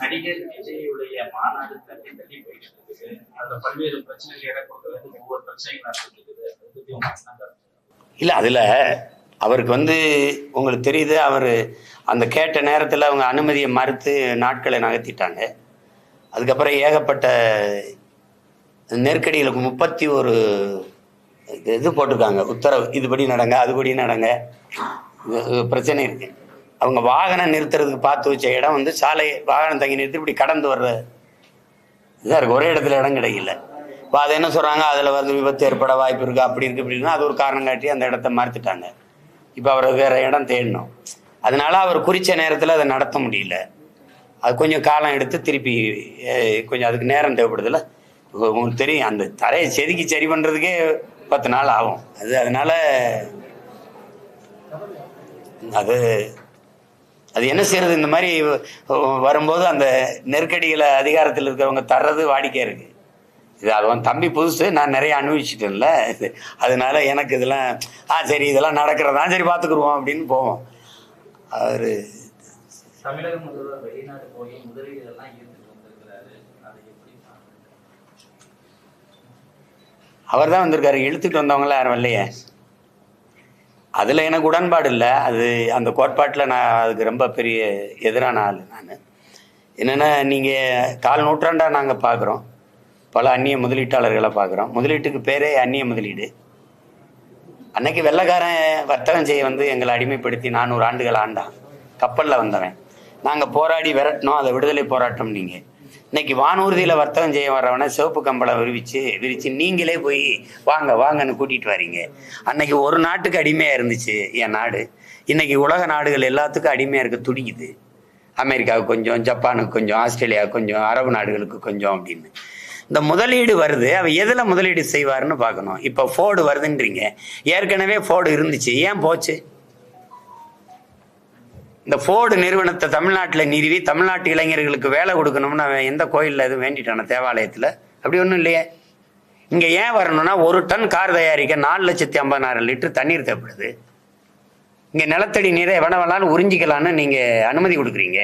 நடிகர் விஜயுடைய மாநாடு தள்ளி தள்ளி போயிட்டு இருக்குது அதுல பல்வேறு பிரச்சனைகள் இடம் கொடுக்கறது ஒவ்வொரு பிரச்சனைகளா நடந்துட்டு இருக்குது. அதை இல்லை அதில் அவருக்கு வந்து உங்களுக்கு தெரியுது அவர் அந்த கேட்ட நேரத்தில் அவங்க அனுமதியை மறுத்து நாட்களை நகர்த்திட்டாங்க. அதுக்கப்புறம் ஏகப்பட்ட நெருக்கடிகளுக்கு முப்பத்தி ஒரு இது போட்டிருக்காங்க. உத்தரவு இதுபடி நடங்க அதுபடி நடங்க. பிரச்சனை இருக்கு. அவங்க வாகனம் நிறுத்துறதுக்கு பார்த்து வச்ச இடம் வந்து சாலை வாகனம் தங்கி நிறுத்தி இப்படி கடந்து வர்ற இதாக இருக்குது ஒரே இடத்துல இடம் கிடைக்கல. இப்போ அதை என்ன சொல்கிறாங்க அதில் வந்து விபத்து ஏற்பட வாய்ப்பு இருக்குது அப்படி இருக்குது இப்படின்னா அது ஒரு காரணம் காட்டி அந்த இடத்த மறுத்துட்டாங்க. இப்போ அவர் வேறு இடம் தேடணும். அதனால அவர் குறித்த நேரத்தில் அதை நடத்த முடியல. அது கொஞ்சம் காலம் எடுத்து திருப்பி கொஞ்சம் அதுக்கு நேரம் தேவைப்படுதுல்ல? உங்களுக்கு தெரியும் அந்த தரையை செதுக்கி சரி பண்ணுறதுக்கே பத்து நாள் ஆகும். அது அதனால் அது அது என்ன செய்யறது? இந்த மாதிரி வரும்போது அந்த நெருக்கடிகளை அதிகாரத்தில் இருக்கிறவங்க தர்றது வாடிக்கை இருக்கு. இது அவன் தம்பி புதுசு நான் நிறைய அனுபவிச்சிட்டேன்ல. அதனால எனக்கு இதெல்லாம் ஆ சரி இதெல்லாம் நடக்கிறதா? சரி பார்த்துக்குருவோம் அப்படின்னு போவோம். அவர் தமிழக முதல்வர் வெளிநாடு போய் முதலீடுகள்லாம்? அவர் தான் வந்திருக்காரு. இழுத்துட்டு வந்தவங்களாம் யாரும் இல்லையே. அதில் எனக்கு உடன்பாடு இல்லை. அது அந்த கோட்பாட்டில் நான் அதுக்கு ரொம்ப பெரிய எதிரான ஆள் நான். என்னென்னா நீங்கள் கால் நூற்றாண்டாக நாங்கள் பார்க்குறோம் பல அந்நிய முதலீட்டாளர்களை பார்க்குறோம் முதலீட்டுக்கு பேரே அந்நிய முதலீடு. அன்னைக்கு வெள்ளைக்காரன் வர்த்தகம் செய்ய வந்து எங்களை அடிமைப்படுத்தி நானூறு ஆண்டுகள் ஆண்டான். கப்பலில் வந்தவன். நாங்கள் போராடி விரட்டினோம். அதை விடுதலை போராட்டம் நீங்கள் இன்னைக்கு வானூர்தியில் வர்த்தகம் செய்ய வர்றவனை சிவப்பு கம்பளம் விரிவிச்சு விரிச்சு நீங்களே போய் வாங்க வாங்கன்னு கூட்டிகிட்டு வரீங்க அன்னைக்கு ஒரு நாட்டுக்கு அடிமையாக இருந்துச்சு என் நாடு. இன்னைக்கு உலக நாடுகள் எல்லாத்துக்கும் அடிமையாக இருக்க துடிக்குது. அமெரிக்காவுக்கு கொஞ்சம் ஜப்பானுக்கு கொஞ்சம் ஆஸ்திரேலியாவுக்கு கொஞ்சம் அரபு நாடுகளுக்கு கொஞ்சம் அப்படின்னு. இந்த முதலீடு வருது. அவர் எதில் முதலீடு செய்வாருன்னு பார்க்கணும். இப்போ ஃபோர்டு வருதுன்றீங்க. ஏற்கனவே ஃபோர்டு இருந்துச்சு. ஏன் போச்சு? இந்த ஃபோர்டு நிறுவனத்தை தமிழ்நாட்டில் நிறுவி தமிழ்நாட்டு இளைஞர்களுக்கு வேலை கொடுக்கணும்னு அவன் எந்த கோயிலில் எதுவும் வேண்டிட்டான தேவாலயத்தில். அப்படி ஒன்றும் இல்லையே. இங்கே ஏன் வரணும்னா ஒரு டன் கார் தயாரிக்க நாலு லட்சத்தி ஐம்பதாயிரம் லிட்டர் தண்ணீர் தேவைப்படுது. இங்கே நிலத்தடி நீரை எவன வேணாலும் உறிஞ்சிக்கலான்னு நீங்கள் அனுமதி கொடுக்குறீங்க.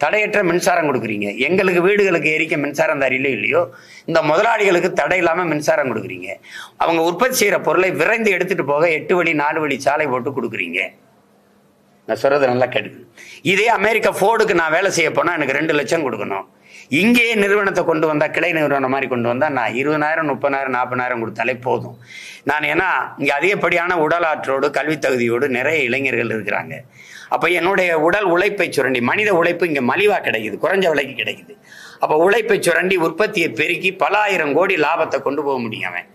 தடையற்ற மின்சாரம் கொடுக்குறீங்க. எங்களுக்கு வீடுகளுக்கு எரிக்க மின்சாரம் தரையிலே இல்லையோ இந்த முதலாளிகளுக்கு தடை இல்லாமல் மின்சாரம் கொடுக்குறீங்க. அவங்க உற்பத்தி செய்கிற பொருளை விரைந்து எடுத்துகிட்டு போக எட்டு வழி நாலு வழி சாலை போட்டு கொடுக்குறீங்க. நான் சொல்றது நல்லா கேட்டு இதே அமெரிக்கா ஃபோர்டுக்கு நான் வேலை செய்ய போனால் எனக்கு ரெண்டு லட்சம் கொடுக்கணும். இங்கேயே நிறுவனத்தை கொண்டு வந்தால் கிளை நிறுவனம் மாதிரி கொண்டு வந்தால் நான் இருபதாயிரம் முப்பதாயிரம் நாற்பதாயிரம் கொடுத்தாலே போதும். நான் ஏன்னா இங்கே அதிகப்படியான உடல் ஆற்றோடு கல்வித் தகுதியோடு நிறைய இளைஞர்கள் இருக்கிறாங்க. அப்போ என்னுடைய உடல் உழைப்பை சுரண்டி மனித உழைப்பு இங்கே மலிவாக கிடைக்குது குறைஞ்ச விலைக்கு கிடைக்குது. அப்போ உழைப்பை சுரண்டி உற்பத்தியை பெருக்கி பல ஆயிரம் கோடி லாபத்தை கொண்டு போக முடியும் அவன்.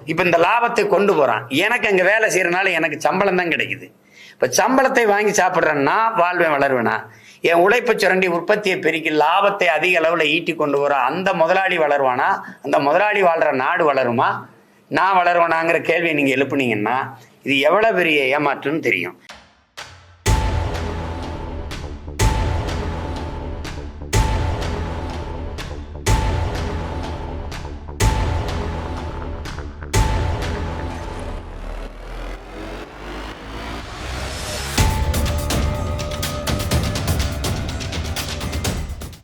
இப்போ இந்த லாபத்தை கொண்டு போகிறான் எனக்கு அங்கே வேலை செய்கிறனால எனக்கு சம்பளம் தான் கிடைக்குது. இப்போ சம்பளத்தை வாங்கி சாப்பிட்றேன்னா வாழ்வேன் வளருவேனா? என் உழைப்பு சுரண்டி உற்பத்தியை பெருக்கி லாபத்தை அதிக அளவில் ஈட்டி கொண்டு வர அந்த முதலாளி வளருவானா? அந்த முதலாளி வாழ்கிற நாடு வளருமா? நான் வளருவேனாங்கிற கேள்வியை நீங்கள் எழுப்புனீங்கன்னா இது எவ்வளோ பெரிய ஏமாற்றுன்னு தெரியும்.